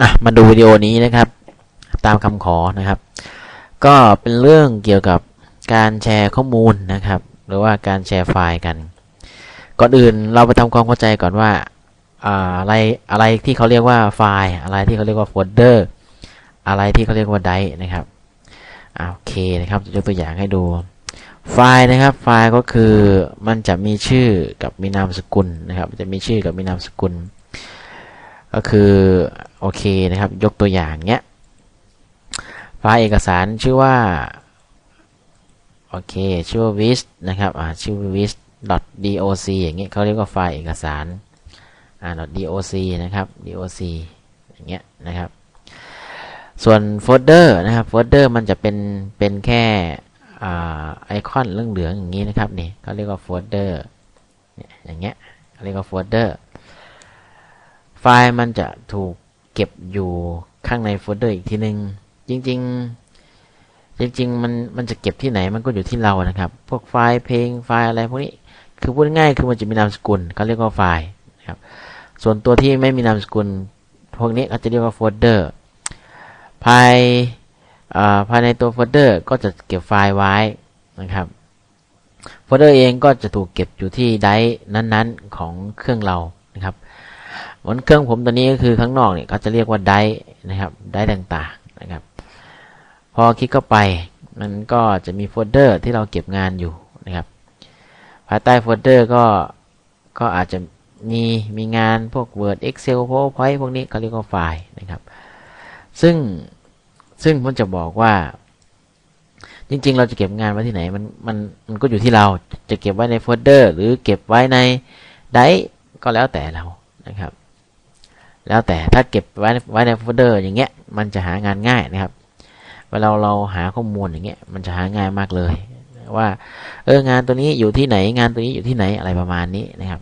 อะมาดูวิดีโอนี้นะครับ ตามคำขอนะครับ ก็เป็นเรื่องเกี่ยวกับการแชร์ข้อมูลนะครับ หรือว่าการแชร์ไฟล์กัน ก่อนอื่นเราไปทำความเข้าใจก่อนว่าอะไรอะไรที่เขาเรียกว่าไฟล์ อะไรที่เขาเรียกว่าโฟลเดอร์อะไรที่เขาเรียกว่าไดร์นะครับโอเคนะครับจะยกตัวอย่างให้ดู ไฟล์นะครับ ไฟล์ก็คือมันจะมีชื่อกับมีนามสกุลนะครับ จะมีชื่อกับมีนามสกุล ก็คือโอเคนะครับ ยกตัวอย่างเนี้ยไฟล์เอกสารชื่อว่าโอเคชื่อว่า vis นะครับอ่าชื่อ vis doc อย่างเงี้ยเขาเรียกว่าไฟล์เอกสารอ่า doc นะครับ doc อย่างเงี้ยนะครับ ส่วนโฟลเดอร์นะครับโฟลเดอร์มันจะเป็นเป็นแค่ไอคอนเหลืองๆอย่างนี้นะครับนี่เขาเรียกว่าโฟลเดอร์อย่างเงี้ยเขาเรียกว่าโฟลเดอร์ ไฟล์มันจะถูกเก็บอยู่ข้างในโฟลเดอร์อีกทีนึงจริง ๆ จริง ๆ มันมันจะเก็บที่ไหนมันก็อยู่ที่เรานะครับ พวกไฟล์เพลงไฟล์อะไรพวกนี้คือพูดง่ายคือมันจะมีนามสกุลเขาเรียกว่าไฟล์นะครับส่วนตัวที่ไม่มีนามสกุล พวกนี้เขาจะเรียกว่าโฟลเดอร์ภายภายในตัวโฟลเดอร์ก็จะเก็บไฟล์ไว้นะครับโฟลเดอร์เองก็จะถูกเก็บอยู่ที่ไดร์นั้นๆของเครื่องเรานะครับ เหมือนเครื่องผมตัวนี้ก็คือข้างนอกเนี่ยเขาจะเรียกว่าไดร์นะครับไดร์ต่างๆนะครับ พอคลิกเข้าไปมันก็จะมีโฟลเดอร์ที่เราเก็บงานอยู่นะครับ ภายใต้โฟลเดอร์ก็ก็อาจจะมีมีงานพวก Word Excel PowerPoint พวกนี้เขาเรียกว่าไฟล์นะครับ ซึ่งซึ่งผมจะบอกว่า จริง ๆ เราจะเก็บงานไว้ที่ไหน มันมันมันก็อยู่ที่เราจะเก็บไว้ในโฟลเดอร์หรือเก็บไว้ในไดก็แล้วแต่เรานะครับ แล้วแต่ถ้าเก็บไว้ไว้ในโฟลเดอร์อย่างเงี้ย มันจะหางานง่ายนะครับ เวลาเราหาข้อมูลอย่างเงี้ย มันจะหาง่ายมากเลย ว่า เอองานตัวนี้อยู่ที่ไหนงานตัวนี้อยู่ที่ไหนอะไรประมาณนี้นะครับ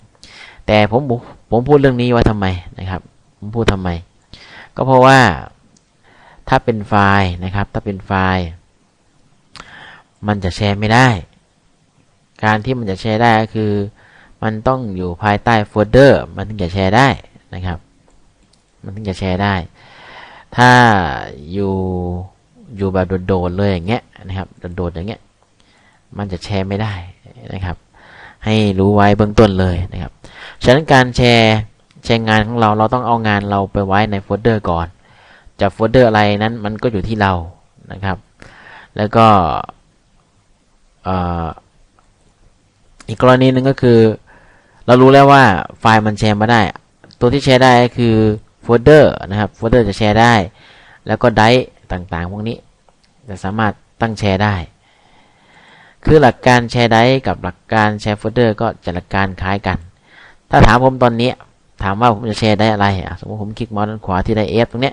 แต่ผมผมพูดเรื่องนี้ไว้ทำไมนะครับ ผมพูดทำไม ก็เพราะว่าถ้าเป็นไฟล์นะครับ ถ้าเป็นไฟล์ มันจะแชร์ไม่ได้ การที่มันจะแชร์ได้ก็คือ มันต้องอยู่ภายใต้โฟลเดอร์ มันถึงจะแชร์ได้นะครับ มันถึงจะแชร์ได้ ถ้าอยู่อยู่แบบโดดๆเลยอย่างเงี้ยนะครับโดดๆอย่างเงี้ยมันจะแชร์ไม่ได้นะครับ ให้รู้ไว้เบื้องต้นเลยนะครับฉะนั้นการแชร์แชร์งานของเราเราต้องเอางานเราไปไว้ในโฟลเดอร์ก่อนจะโฟลเดอร์อะไรนั้นมันก็อยู่ที่เรานะครับ แล้วก็อีกกรณีหนึ่งก็คือ เรารู้แล้วว่าไฟล์มันแชร์มาได้ ตัวที่แชร์ได้ก็คือ โฟลเดอร์นะครับโฟลเดอร์จะแชร์ได้ แล้วก็ไดร์ต่างๆ พวกนี้จะสามารถตั้งแชร์ได้ คือหลักการแชร์ไดร์กับหลักการแชร์โฟลเดอร์ก็จะหลักการคล้ายกัน ถ้าถามผมตอนนี้ถามว่าผมจะแชร์ได้อะไรสมมติผมคลิกเมาส์ด้านขวาที่ไดเอฟตรงนี้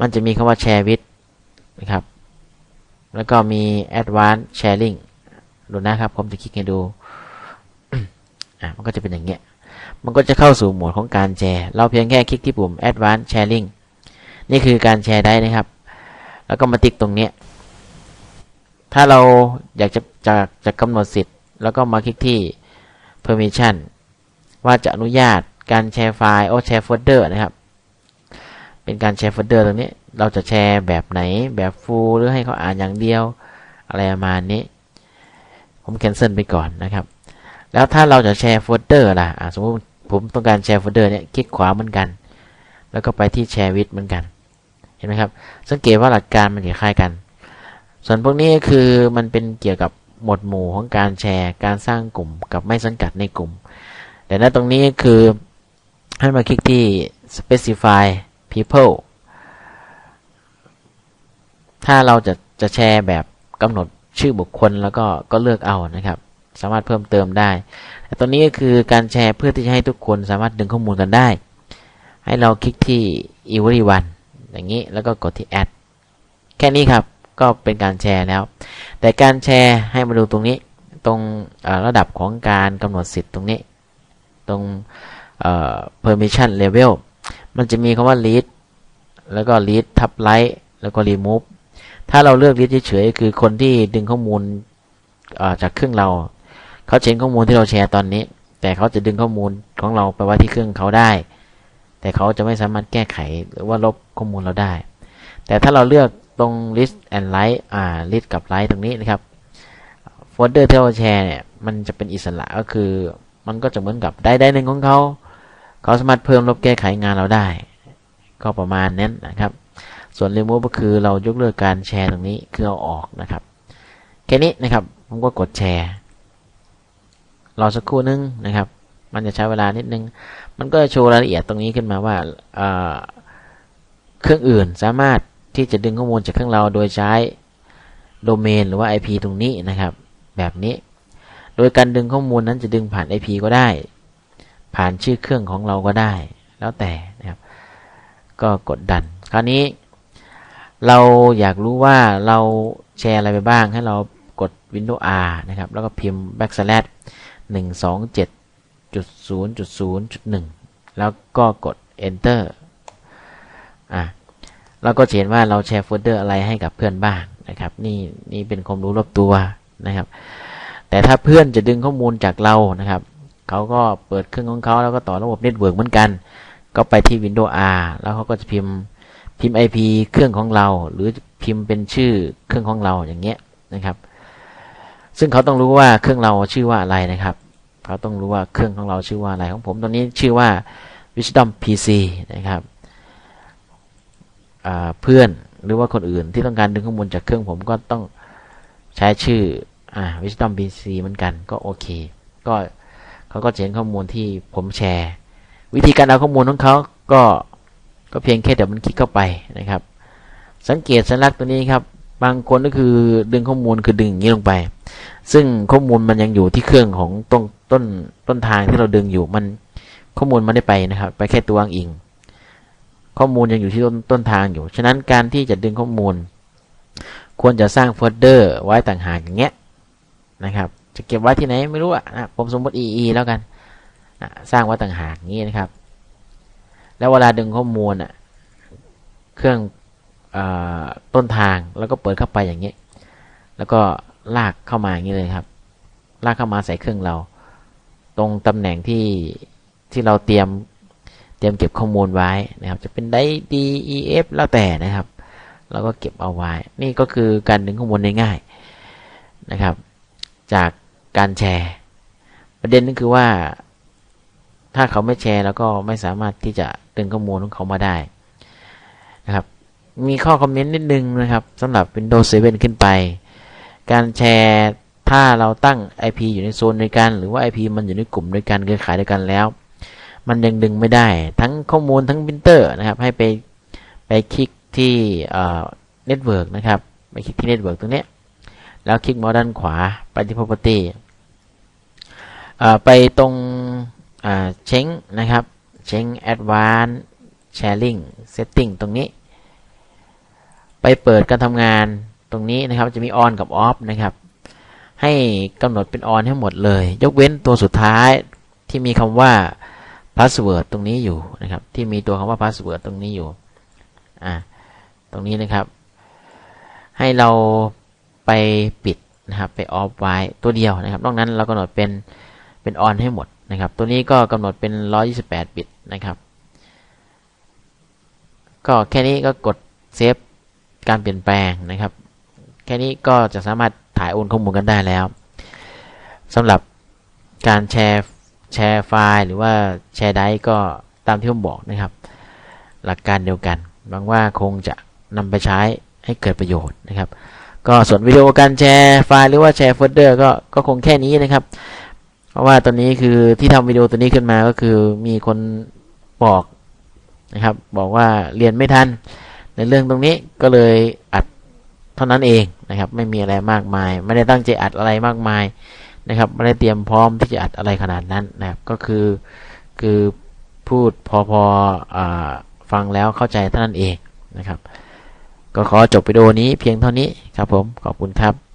มันจะมีคำว่าแชร์วิดนะครับ แล้วก็มี advanced sharing ดูนะครับ ผมจะคลิกให้ดู อะ มันก็จะเป็นอย่างเงี้ย มันก็จะเข้าสู่โหมดของการแชร์ เราเพียงแค่คลิกที่ปุ่ม advanced sharing นี่คือการแชร์ได้นะครับ แล้วก็มาติ๊กตรงนี้ ถ้าเราอยากจะจะจะกำหนดสิทธิ์ แล้วก็มาคลิกที่ permission ว่าจะอนุญาตการแชร์ไฟล์โอแชร์โฟลเดอร์นะครับ เป็นการแชร์โฟลเดอร์ตรงนี้ เราจะแชร์แบบไหน แบบฟูลหรือให้เขาอ่านอย่างเดียว อะไรประมาณนี้ ผมแคนเซิลไปก่อนนะครับ แล้วถ้าเราจะแชร์โฟลเดอร์ล่ะสมมติผมต้องการแชร์โฟลเดอร์เนี่ยคลิกขวาเหมือนกัน แล้วก็ไปที่แชร์วิดเหมือนกัน เห็นไหมครับ สังเกตว่าหลักการมันคล้ายกัน ส่วนพวกนี้คือมันเป็นเกี่ยวกับหมวดหมู่ของการแชร์ การสร้างกลุ่มกับไม่สังกัดในกลุ่ม แต่ณตรงนี้คือให้มาคลิกที่ specify people ถ้าเราจะจะแชร์แบบกำหนดชื่อบุคคลแล้วก็ก็เลือกเอานะครับ สามารถเพิ่มเติมได้แต่ตัวนี้ก็คือการแชร์เพื่อที่จะให้ทุกคนสามารถดึงข้อมูลกันได้ ให้เราคลิกที่ everyone อย่างนี้แล้วก็กดที่ add แค่นี้ครับก็เป็นการแชร์แล้ว แต่การแชร์ให้มาดูตรงนี้ตรงระดับของการกำหนดสิทธิ์ตรงนี้ ตรง permission level มันจะมีคำว่า read แล้วก็ read ทับ write แล้วก็ remove ถ้าเราเลือก read เฉยๆคือคนที่ดึงข้อมูลจากเครื่องเรา เขาเช็นข้อมูลที่เราแชร์ตอนนี้ แต่เขาจะดึงข้อมูลของเราไปไว้ที่เครื่องเขาได้ แต่เขาจะไม่สามารถแก้ไขหรือว่าลบข้อมูลเราได้ แต่ถ้าเราเลือกตรง list and write อ่า list กับ write ตรงนี้นะครับโฟลเดอร์ที่เราแชร์เนี่ยมันจะเป็นอิสระก็คือ มันก็จะเหมือนกับได้ได้หนึ่งของเขาเขาสามารถเพิ่มลบแก้ไขงานเราได้ ก็ประมาณนั้นนะครับ ส่วน remove ก็คือเรายกเลิกการแชร์ตรงนี้คือเอาออกนะครับ แค่นี้นะครับ ผมก็กดแชร์ รอสักครู่นึงนะครับ มันจะใช้เวลานิดนึง มันก็จะโชว์รายละเอียดตรงนี้ขึ้นมาว่าเครื่องอื่นสามารถที่จะดึงข้อมูลจากเครื่องเราโดยใช้โดเมนหรือว่า IP ตรงนี้นะครับ แบบนี้ โดยการดึงข้อมูลนั้นจะดึงผ่าน IP ก็ได้ ผ่านชื่อเครื่องของเราก็ได้ แล้วแต่นะครับ ก็กดดัน คราวนี้เราอยากรู้ว่าเราแชร์อะไรไปบ้างให้เรากด Windows R นะครับ แล้วก็พิมพ์ backslash 127.0.0.1 แล้วก็กด enter อะเราก็เห็นว่าเราแชร์โฟลเดอร์อะไรให้กับเพื่อนบ้างนะครับ นี่นี่เป็นความรู้รอบตัวนะครับ แต่ถ้าเพื่อนจะดึงข้อมูลจากเรานะครับเขาก็เปิดเครื่องของเขาแล้วก็ต่อระบบเน็ตเวิร์กเหมือนกัน ก็ไปที่ Windows R แล้วเขาก็จะพิมพ์พิมพ์ IP เครื่องของเรา หรือพิมพ์เป็นชื่อเครื่องของเราอย่างเงี้ยนะครับ ซึ่งเขาต้องรู้ว่าเครื่องเราชื่อว่าอะไรนะครับ เขาต้องรู้ว่าเครื่องของเราชื่อว่าอะไรของผมตอนนี้ชื่อว่า Wisdom PC นะครับเพื่อนหรือว่าคนอื่นที่ต้องการดึงข้อมูลจากเครื่องผมก็ต้องใช้ชื่ออ่า Wisdom PC เหมือนกันก็โอเค ก็เขาก็เห็นข้อมูลที่ผมแชร์ วิธีการเอาข้อมูลของเขาก็ก็เพียงแค่เดี๋ยวมันคลิกเข้าไปนะครับ สังเกตสัญลักษณ์ตัวนี้ครับ บางคนก็คือดึงข้อมูลคือดึงอย่างนี้ลงไป ซึ่งข้อมูลมันยังอยู่ที่เครื่องของต้นต้นต้นทางที่เราดึงอยู่มันข้อมูลมันได้ไปนะครับ ไปแค่ตัวอ้างอิง ข้อมูลยังอยู่ที่ต้นต้นทางอยู่ ฉะนั้นการที่จะดึงข้อมูล ควรจะสร้างโฟลเดอร์ไว้ต่างหากอย่างเงี้ยนะครับ จะเก็บไว้ที่ไหนไม่รู้อะนะผมสมมติ EE แล้วกันสร้างไว้ต่างหากงนี้นะครับ แล้วเวลาดึงข้อมูลอะเครื่องอต้นทางแล้วก็เปิดเข้าไปอย่างเงี้ยแล้วก็ ลากเข้ามาอย่างนี้เลยครับ ลากเข้ามาใส่เครื่องเรา ตรงตำแหน่งที่ที่เราเตรียมเตรียมเก็บข้อมูลไว้นะครับ จะเป็นได้ D E F แล้วแต่นะครับ เราก็เก็บเอาไว้ นี่ก็คือการดึงข้อมูลง่ายๆนะครับ จากการแชร์ ประเด็นก็คือว่า ถ้าเขาไม่แชร์แล้วก็ไม่สามารถที่จะดึงข้อมูลของเขามาได้นะครับ มีข้อคอมเมนต์นิดนึงนะครับสำหรับ Windows 7 ขึ้นไป การแชร์ถ้าเราตั้ง IP อยู่ในโซนด้วยกัน หรือว่า IP มันอยู่ในกลุ่มด้วยกันเครือข่ายด้วยกันแล้ว มันยังดึงไม่ได้ ทั้งข้อมูลทั้งพิมพ์เตอร์นะครับ ให้ไปไปคลิกที่เน็ตเวิร์กนะครับ ไปคลิกที่เน็ตเวิร์กตรงนี้ แล้วคลิกเมาส์ด้านขวาไปที่ property ไปตรงเช้งนะครับเช้ง advanced sharing setting ตรงนี้ ไปเปิดการทำงาน ตรงนี้นะครับจะมี on กับ off นะครับ ให้กำหนดเป็น on ให้หมดเลย ยกเว้นตัวสุดท้ายที่มีคำว่าพาสเวิร์ดตรงนี้อยู่นะครับ ที่มีตัวคำว่าพาสเวิร์ดตรงนี้อยู่อ่าตรงนี้นะครับ ให้เราไปปิดนะครับไปออฟไว้ตัวเดียวนะครับ นอกนั้นเรากำหนดเป็นเป็นออนให้หมดนะครับ ตัวนี้ก็กำหนดเป็น 128 บิตนะครับ ก็แค่นี้ก็กดเซฟการเปลี่ยนแปลงนะครับ ค่นี้ก็จะสามารถถ่ายโอนข้อมูลกันได้แล้วสำหรับการแชร์แชร์ไฟล์ หรือว่าแชร์ไดก็ตามที่ผมบอกนะครับ หลักการเดียวกันหวังว่าคงจะนำไปใช้ให้เกิดประโยชน์นะครับ ก็ส่วนวิดีโอการแชร์ไฟล์หรือว่าแชร์โฟลเดอร์ก็ก็คงแค่นี้นะครับ เพราะว่าตอนนี้คือที่ทำวิดีโอตัวนี้ขึ้นมาก็คือมีคนบอกนะครับ บอกว่าเรียนไม่ทันในเรื่องตรงนี้ก็เลยอัด ท่านั้นเองนะครับ ไม่มีอะไรมากมาย ไม่ได้ตั้งใจอัดอะไรมากมายนะครับ ไม่ได้เตรียมพร้อมที่จะอัดอะไรขนาดนั้นนะครับ ก็คือคือพูดพอพออฟังแล้วเข้าใจเท่านั้นเองนะครับ ก็ขอจบวิดีโอนี้เพียงเท่านี้ครับผมขอบคุณครับ